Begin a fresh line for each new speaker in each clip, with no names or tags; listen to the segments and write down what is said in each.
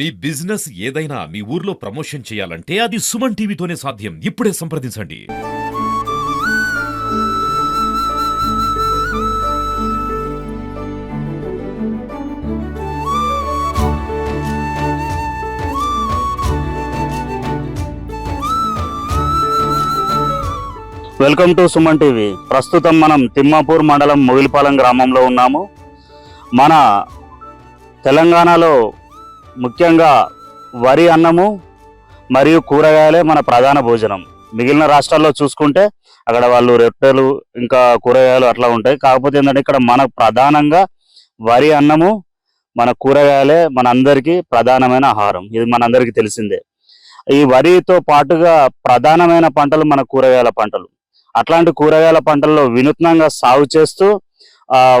మీ business ఏదైనా మీ ఊర్లో promotion చేయాలంటే అది సుమన్ టీవీతోనే సాధ్యం. ఇప్పుడే సంప్రదించండి.
Welcome to Suman TV. ప్రస్తుతం మనం తిమ్మాపూర్ మండలం మొగిలిపాలెం గ్రామంలో ఉన్నాము. మన తెలంగాణలో ముఖ్యంగా వరి అన్నము మరియు కూరగాయలే మన ప్రధాన భోజనం. మిగిలిన రాష్ట్రాల్లో చూసుకుంటే అక్కడ వాళ్ళు రొట్టెలు ఇంకా కూరగాయలు అట్లా ఉంటాయి. కాకపోతే ఏంటంటే ఇక్కడ మన ప్రధానంగా వరి అన్నము మన కూరగాయలే మన అందరికీ ప్రధానమైన ఆహారం. ఇది మనందరికీ తెలిసిందే. ఈ వరితో పాటుగా ప్రధానమైన పంటలు మన కూరగాయల పంటలు. అట్లాంటి కూరగాయల పంటల్లో వినూత్నంగా సాగు చేస్తూ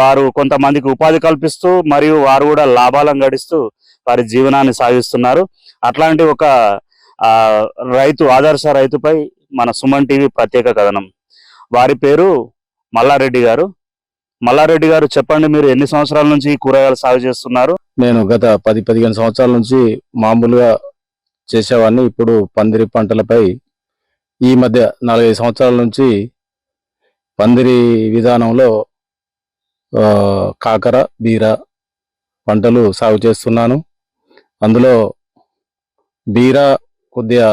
వారు కొంతమందికి ఉపాధి కల్పిస్తూ మరియు వారు కూడా లాభాలను గడిస్తూ వారి జీవనాన్ని సాగిస్తున్నారు. అట్లాంటి ఒక రైతు ఆదర్శ రైతుపై మన సుమన్ టీవీ ప్రత్యేక కథనం. వారి పేరు మల్లారెడ్డి గారు. మల్లారెడ్డి గారు చెప్పండి మీరు ఎన్ని సంవత్సరాల నుంచి ఈ కూరగాయలు సాగు చేస్తున్నారు?
నేను గత పది పదిహేను సంవత్సరాల నుంచి మామూలుగా చేసేవాడిని. ఇప్పుడు పందిరి పంటలపై ఈ మధ్య నలభై సంవత్సరాల నుంచి పందిరి విధానంలో కాకర బీర పంటలు సాగు చేస్తున్నాను. అందులో బీర కొద్దిగా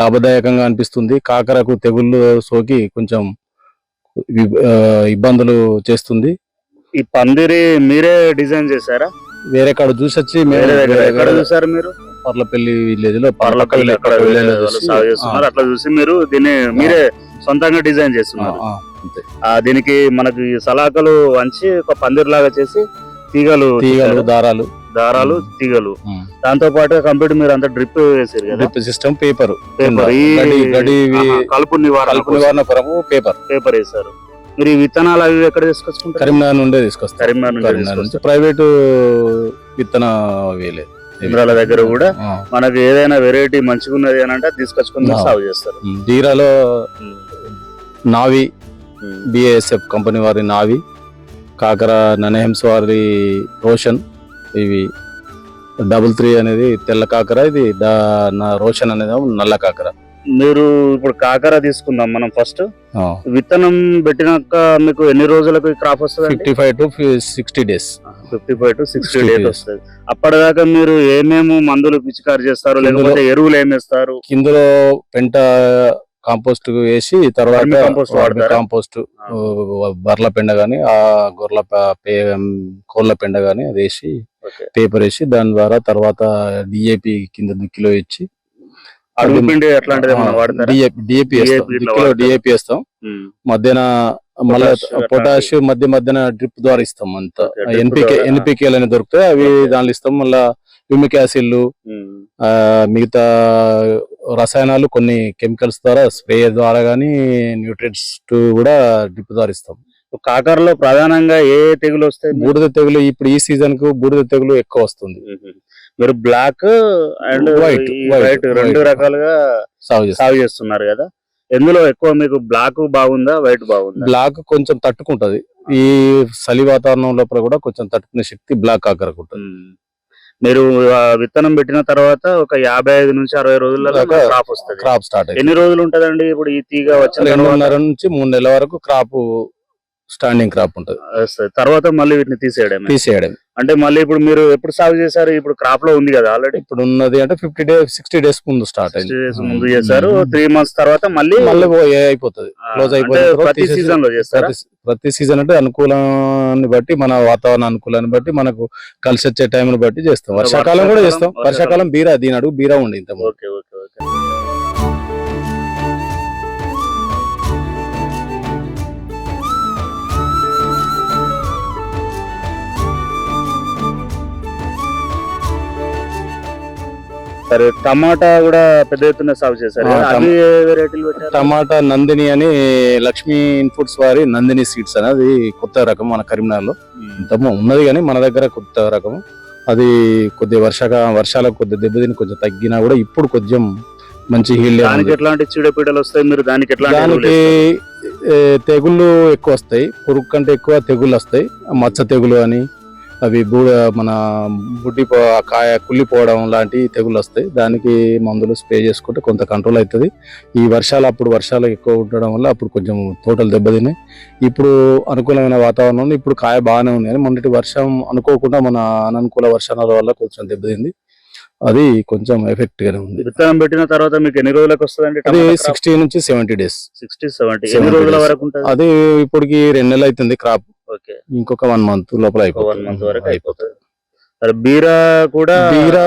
లాభదాయకంగా అనిపిస్తుంది. కాకరకు తెగుళ్ళు సోకి కొంచెం ఇబ్బందులు చేస్తుంది.
ఈ పందిరి మీరే డిజైన్ చేశారా?
వేరే కాడ చూసి వచ్చి
ఎక్కడ చూసారు మీరు?
పర్లపల్లి విలేజ్లో
పర్లపల్లి అట్లా చూసి మీరు దీన్ని మీరే సొంతంగా డిజైన్ చేస్తున్నారు. దీనికి మనకి సలాకలు వంచి ఒక పందిరి లాగా చేసి తీగలు
తీగలు. దారాలు.
దారాలు తీగలు. దాంతో పాటు కంప్లీట్ మీరు అంతా డ్రిప్ వేసారు కదా?
Drip system paper.
పేపర్. కలుపు నివారణ
కలుపు నివారణ కొరకు పేపర్.
పేపర్ వేశారు. మీరు ఈ విత్తనాలు అవి ఎక్కడ తీసుకొచ్చుకుంటారు?
కరీంనగర్ నుండే తీసుకొస్తారు.
కరీంనగర్ నుంచి తీసుకొస్తారు.
ప్రైవేట్ విత్తన వేలే.
ఇంద్రాల దగ్గర కూడా మనకి ఏదైనా వెరైటీ మంచిగా ఉన్నది అని అంటే తీసుకొచ్చుకుని
ఆ.
సాగు చేస్తారు. ఉమ్.
నావి. బిఏఎస్ఎఫ్ కంపెనీ వారి నావి కాకర ననహెమ్స్ వారి రోషన్ ఇవి డబుల్ త్రీ అనేది తెల్ల కాకర ఇది నా రోషన్ అనేది నల్ల కాకర.
మీరు ఇప్పుడు కాకర తీసుకుందాం మనం ఫస్ట్. విత్తనం పెట్టినాక మీకు ఎన్ని రోజులకు క్రాప్ వస్తుంది
fifty five to sixty days
fifty five to sixty
60
days. వస్తుంది. అప్పటిదాకా మీరు ఏమేమి మందులు పిచికారి చేస్తారు లేకపోతే ఎరువులు ఏమి వేస్తారు?
ఇందులో పెంట కాంపోస్ట్ వేసి తర్వాత? కాంపోస్ట్. బర్ల పెండ గాని ఆ గొర్రెల కోళ్ళ పెండ గాని అది వేసి. పేపర్ వేసి దాని ద్వారా తర్వాత డిఏపి కింద దుక్కిలో ఇచ్చి డిఏపి వేస్తాం. మధ్యన మళ్ళీ
Potash అట్లాంటివి.
పొటాష్ మధ్య మధ్యన డ్రిప్ ద్వారా ఇస్తాం అంతా ఎన్పికే. ఎన్పికేలు అని దొరుకుతాయి అవి. దానిలో ఇస్తాం మళ్ళా హ్యూమిక్ యాసిడ్లు మిగతా రసాయనాలు కొన్ని కెమికల్స్ ద్వారా స్ప్రే ద్వారా కానీ న్యూట్రియంట్స్ కూడా డ్రిప్ ద్వారా ఇస్తాం
కాకరలో ప్రధానంగా ఏ తెగులు వస్తాయి?
బూడిద తెగులు ఇప్పుడు ఈ సీజన్కు బూడిద తెగులు ఎక్కువ వస్తుంది.
మీరు బ్లాక్ అండ్
white,
వైట్ రెండు. రకాలుగా
సాగు
సాగు చేస్తున్నారు కదా ఎందులో ఎక్కువ మీకు బ్లాక్ బాగుందా వైట్ బాగుందా
బ్లాక్ కొంచెం తట్టుకుంటది ఈ చలి వాతావరణం లోపల కూడా కొంచెం తట్టుకునే శక్తి బ్లాక్ ఆకరకుంటది
ఉమ్. మీరు విత్తనం పెట్టిన తర్వాత ఒక యాభై ఐదు నుంచి అరవై రోజుల్లో
దాకా
క్రాప్ వస్తుంది.
క్రాప్ స్టార్ట్
ఎన్ని రోజులు ఉంటదండి ఇప్పుడు ఈ తీగ వచ్చిన
నుంచి మూడు నెలల వరకు క్రాప్ స్టాండింగ్ క్రాప్ ఉంటది.
తర్వాత మళ్ళీ వీటిని తీసేయడమే.
తీసేయడం
అంటే మళ్ళీ ఇప్పుడు మీరు ఎప్పుడు సాగు చేశారు? ఇప్పుడు క్రాప్లో ఉంది కదా ఆల్రెడీ
ఇప్పుడు ఉన్నది అంటే ఫిఫ్టీ డేస్ సిక్స్టీ డేస్ ముందు స్టార్ట్ అయింది.
ముందు చేశారు. త్రీ మంత్స్ తర్వాత మళ్ళీ
మళ్ళీ అయిపోతుంది. క్లోజ్ తర్వాత
ప్రతి సీజన్లో చేస్తారా?
ప్రతి సీజన్ అంటే అనుకూలాన్ని బట్టి మన వాతావరణ అనుకూలాన్ని బట్టి మనకు కలిసి వచ్చే టైంని బట్టి చేస్తాం. వర్షాకాలం కూడా చేస్తాం.
వర్షాకాలం-
బీరా దీని అడుగు బీరా ఉండి ఇంత.
Okay okay okay. సరే టమాటా కూడా పెద్ద ఎత్తున సాగు చేశారు అవి వెరైటీలు పెట్టారు?
టమాటా నందిని అని లక్ష్మీ ఇన్పుట్స్ వారి నందిని సీడ్స్ అని అది కొత్త రకం మన కరీంనగర్లో ఇంతకు ఉన్నది కానీ మన దగ్గర కొత్త రకం. అది కొద్ది వర్షాక వర్షాలకు కొద్ది దెబ్బతిని కొంచెం తగ్గినా కూడా ఇప్పుడు కొంచెం మంచి హీల్
దానికి ఎట్లాంటి చీడపీడలు వస్తాయి? మీరు దానికి ఎరువులు
దానికి తెగుళ్ళు ఎక్కువ వస్తాయి. పురుగు కంటే ఎక్కువ తెగుళ్ళు వస్తాయి. మచ్చ తెగులు అని అవి బూడ మన బుడ్డి కాయ కుళ్ళిపోవడం లాంటి తెగులు వస్తాయి. దానికి మందులు స్ప్రే చేసుకుంటే కొంత కంట్రోల్ అవుతుంది. ఈ వర్షాలు అప్పుడు వర్షాలు ఎక్కువ ఉండడం వల్ల అప్పుడు కొంచెం తోటలు దెబ్బతిన్నాయి. ఇప్పుడు అనుకూలమైన వాతావరణం ఇప్పుడు కాయ బాగానే ఉంది కానీ మొన్నటి వర్షం అనుకోకుండా మన అననుకూల వర్షాల వల్ల కొంచెం దెబ్బతింది. అది కొంచెం ఎఫెక్ట్ గానే ఉంది.
విత్తనం పెట్టిన తర్వాత మీకు ఎన్ని రోజులకు వస్తుందండి
అది సిక్స్టీ నుంచి సెవెంటీ డేస్.
Sixty seventy.
70
ఎన్ని రోజుల. వరకు
అది ఇప్పటికి రెండు నెలలు అవుతుంది క్రాప్.
ఓకే.
ఇంకొక వన్ మంత్ లోపల
వన్
అయిపోతుంది.
మంత్ వరకు అయిపోతుంది. మరి బీరా కూడా
బీరా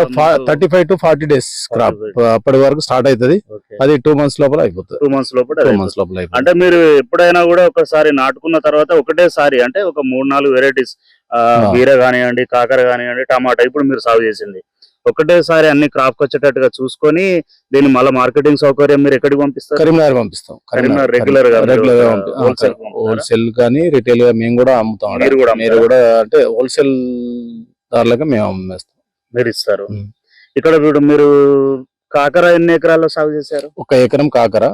thirty five to forty days crop
45.
అప్పటి వరకు స్టార్ట్ అవుతుంది. అది టూ మంత్స్ లోపల అయిపోతుంది.
టూ మంత్స్ లోపల
టూ
అయిపోతుంది.
మంత్స్ లోపల అయిపోతుంది.
అంటే మీరు ఎప్పుడైనా కూడా ఒకసారి నాటుకున్న తర్వాత ఒకటేసారి అంటే ఒక మూడు నాలుగు వెరైటీస్
ఆ.
బీర కానివ్వండి కాకర కానివ్వండి టమాటా ఇప్పుడు మీరు సాగు చేసింది. ఒకటేసారి అన్ని క్రాప్ వచ్చేటట్టుగా చూసుకొని దీన్ని మళ్ళీ మార్కెటింగ్ సౌకర్యం మీరు ఎక్కడికి పంపిస్తారు?
కరీంనగర్ పంపిస్తాం.
కరీంనగర్. regular గా రెగ్యులర్గా?
హోల్సేల్ కానీ రిటైల్గా మేము కూడా అమ్ముతాం.
మీరు కూడా
మీరు కూడా అంటే హోల్సేల్ దారులుగా మేము అమ్మేస్తాం.
మీరు ఇస్తారు. ఇక్కడ ఇప్పుడు మీరు కాకర ఎన్ని ఎకరాల్లో సాగు చేశారు?
ఒక ఎకరం కాకర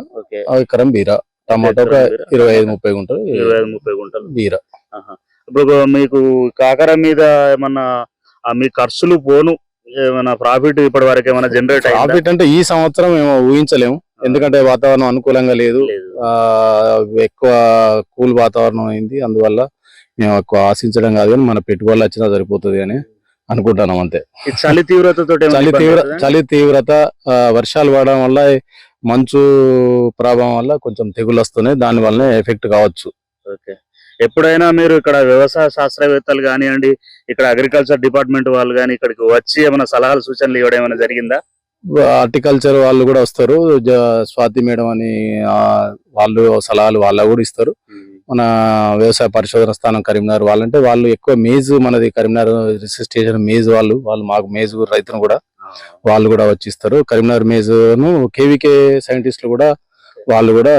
ఎకరం బీర. టమాటో ఒక ఇరవై ఐదు. ముప్పై గుంటలు
ఇరవై ఐదు ముప్పై గుంటలు.
బీర.
ఇప్పుడు మీకు కాకర మీద ఏమన్నా మీ ఖర్చులు పోను. ఏమైనా ప్రాఫిట్ ఇప్పటి వరకు ఏమైనా జనరేట్
ప్రాఫిట్ అంటే ఈ సంవత్సరం మేము ఊహించలేము. ఎందుకంటే వాతావరణం అనుకూలంగా లేదు. ఆ ఎక్కువ కూల్ వాతావరణం అయింది. అందువల్ల మేము ఎక్కువ ఆశించడం కాదు కానీ మన పెట్టుబడులు వచ్చినా సరిపోతుంది అని అనుకుంటున్నాం అంతే.
చలి తీవ్రతతో
చలి తీవ్ర చలి తీవ్రత వర్షాలు పడడం వల్ల మంచు ప్రభావం వల్ల కొంచెం తెగులు వస్తున్నాయి. దాని వల్లనే ఎఫెక్ట్ కావచ్చు.
ఓకే. ఎప్పుడైనా మీరు ఇక్కడ వ్యవసాయ శాస్త్రవేత్తలు కానివ్వండి ఇక్కడ అగ్రికల్చర్ డిపార్ట్మెంట్ వాళ్ళు కానీ ఇక్కడికి వచ్చి ఏమైనా సలహాలు సూచనలు ఇవ్వడం ఏమైనా జరిగిందా?
హార్టికల్చర్ వాళ్ళు కూడా వస్తారు. స్వాతి మేడం అని వాళ్ళు సలహాలు వాళ్ళ కూడా ఇస్తారు. మన వ్యవసాయ పరిశోధన స్థానం కరీంనగర్ వాళ్ళంటే వాళ్ళు ఎక్కువ మేజ్ మనది కరీంనగర్ రీసెర్చ్ స్టేషన్ మేజ్ వాళ్ళు వాళ్ళు మాకు మేజ్ రైతును కూడా వాళ్ళు కూడా వచ్చి ఇస్తారు. కరీంనగర్ మేజ్ను కేవీకే సైంటిస్టులు కూడా వాళ్ళు కూడా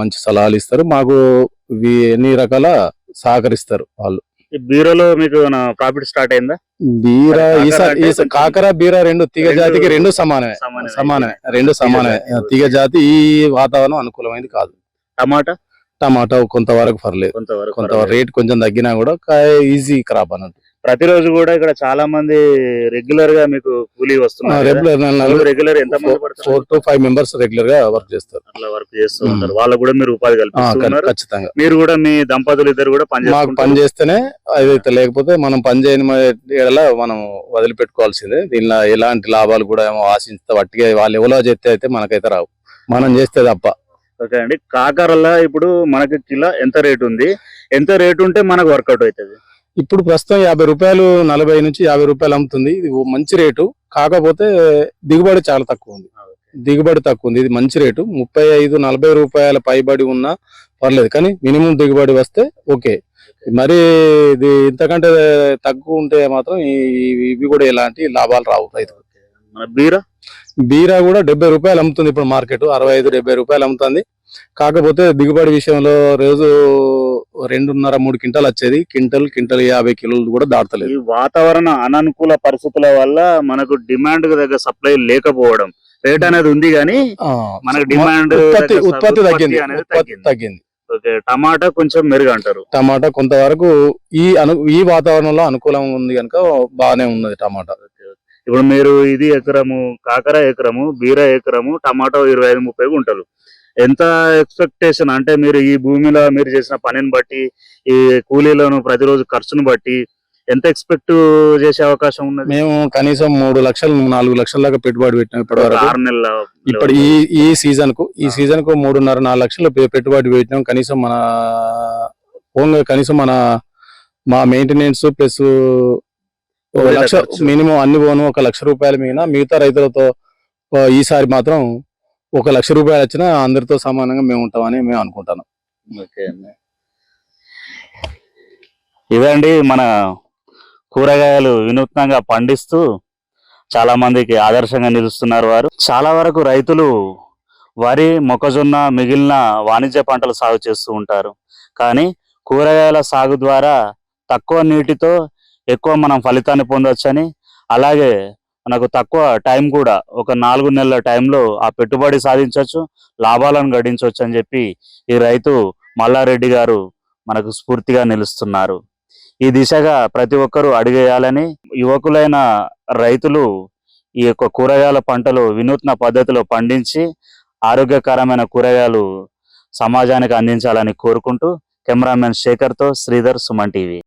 మంచి సలహాలు ఇస్తారు. మాకు ఎన్ని రకాల సహకరిస్తారు వాళ్ళు?
బీరోలో మీకు ప్రాఫిట్ స్టార్ట్ అయిందా?
బీర
కాకర
ఈసా
అంటే
ఈసా
కొంచెం-
కాకర బీర రెండు తీగ జాతికి రెండు సమానమే.
సమానమే.
రెండు సమానమే. తీగ జాతి ఈ వాతావరణం అనుకూలమైంది కాదు.
టమాటా?
టమాటా కొంతవరకు పర్లేదు.
కొంతవరకు.
రేట్ కొంచెం తగ్గినా కూడా ఈజీ క్రాప్ అన్నట్టు.
ప్రతిరోజు కూడా ఇక్కడ చాలా మంది రెగ్యులర్గా మీకు కూలీ వస్తున్నారు?
రెగ్యులర్
రెగ్యులర్ ఎంత
ఫోర్ టు ఫైవ్ మెంబర్స్ రెగ్యులర్గా వర్క్ చేస్తారు.
అట్లా వర్క్ చేస్తూ. ఉంటారు. వాళ్ళకు కూడా మీరు ఉపాధి కల్పిస్తున్నారు
ఖచ్చితంగా.
మీరు కూడా మీ దంపతులు ఇద్దరు కూడా పని
మాకు పని చేస్తేనే అదైతే లేకపోతే మనం పని చేయని ఎడల మనం వదిలిపెట్టుకోవాల్సిందే. దీనిలో ఎలాంటి లాభాలు కూడా ఏమో ఆశించే వట్టిగా వాళ్ళు ఎవరో చేస్తే అయితే మనకైతే రావు. మనం చేస్తే తప్ప.
ఓకే అండి. కాకరల్లా ఇప్పుడు మనకి కిలో ఎంత రేట్ ఉంది? ఎంత రేట్ ఉంటే మనకు వర్కౌట్ అవుతుంది?
ఇప్పుడు ప్రస్తుతం యాభై రూపాయలు నలభై నుంచి యాభై రూపాయలు అమ్ముతుంది. ఇది మంచి రేటు. కాకపోతే దిగుబడి చాలా తక్కువ ఉంది. దిగుబడి తక్కువ ఉంది. ఇది మంచి రేటు. ముప్పై ఐదు నలభై రూపాయల పైబడి ఉన్నా పర్లేదు. కానీ మినిమం దిగుబడి వస్తే ఓకే. మరి ఇది ఇంతకంటే తక్కువ ఉంటే మాత్రం ఇవి కూడా ఎలాంటి లాభాలు రావు రైతు
మన బీర?
బీరా కూడా డెబ్బై రూపాయలు అమ్ముతుంది ఇప్పుడు మార్కెట్. అరవై ఐదు డెబ్బై రూపాయలు అమ్ముతుంది. కాకపోతే దిగుబడి విషయంలో రోజు రెండున్నర మూడు క్వింటాలు వచ్చేది. క్వింటల్ క్వింటల్ యాభై కిలోలు కూడా దాటలేదు.
ఈ వాతావరణ అననుకూల పరిస్థితుల వల్ల మనకు డిమాండ్ దగ్గర సప్లై లేకపోవడం రేట్ అనేది ఉంది కానీ మనకు డిమాండ్
ఉత్పత్తి తగ్గింది.
తగ్గింది. టమాటా కొంచెం మెరుగు అంటారు
టమాటా కొంతవరకు ఈ అను ఈ వాతావరణంలో అనుకూలంగా ఉంది కనుక బాగానే ఉన్నది టమాటా.
ఇప్పుడు మీరు ఇది ఎకరము కాకర ఎకరము బీర ఎకరము టమాటో ఇరవై ఐదు ముప్పై గుంటలు ఎంత ఎక్స్పెక్టేషన్ అంటే మీరు ఈ భూమిలో మీరు చేసిన పనిని బట్టి ఈ కూలీలను ప్రతిరోజు ఖర్చును బట్టి ఎంత ఎక్స్పెక్ట్ చేసే అవకాశం ఉన్నది?
మేము కనీసం మూడు లక్షలు నాలుగు లక్షల దాకా పెట్టుబడి పెట్టినాం ఇప్పటి వరకు
ఆరు నెలల
ఇప్పుడు ఈ ఈ సీజన్కు ఈ సీజన్కు మూడున్నర నాలుగు లక్షలు పెట్టుబడి పెట్టినాం. కనీసం మన ఓన్ కనీసం మన మా మెయింటెనెన్స్ ప్లస్ లక్ష. మినిమం అన్ని పోను ఒక లక్ష రూపాయలు మిగిలిన మిగతా రైతులతో ఈసారి మాత్రం ఒక లక్ష రూపాయలు వచ్చినా అందరితో సమానంగా మేము ఉంటామని మేము అనుకుంటున్నాం
ఓకే ఇదండి మన కూరగాయలు వినూత్నంగా పండిస్తూ చాలా మందికి ఆదర్శంగా నిలుస్తున్నారు వారు. చాలా వరకు రైతులు వరి మొక్కజొన్న మిగిలిన వాణిజ్య పంటలు సాగు చేస్తూ ఉంటారు. కానీ కూరగాయల సాగు ద్వారా తక్కువ నీటితో ఎక్కువ మనం ఫలితాన్ని పొందొచ్చని అలాగే మనకు తక్కువ టైం కూడా ఒక నాలుగు నెలల టైంలో ఆ పెట్టుబడి సాధించవచ్చు లాభాలను గడించవచ్చు అని చెప్పి ఈ రైతు మల్లారెడ్డి గారు మనకు స్ఫూర్తిగా నిలుస్తున్నారు. ఈ దిశగా ప్రతి ఒక్కరూ అడిగేయాలని యువకులైన రైతులు ఈ యొక్క కూరగాయల పంటలు వినూత్న పద్ధతిలో పండించి ఆరోగ్యకరమైన కూరగాయలు సమాజానికి అందించాలని కోరుకుంటూ కెమెరామెన్ శేఖర్తో శ్రీధర్ సుమన్ టీవీ.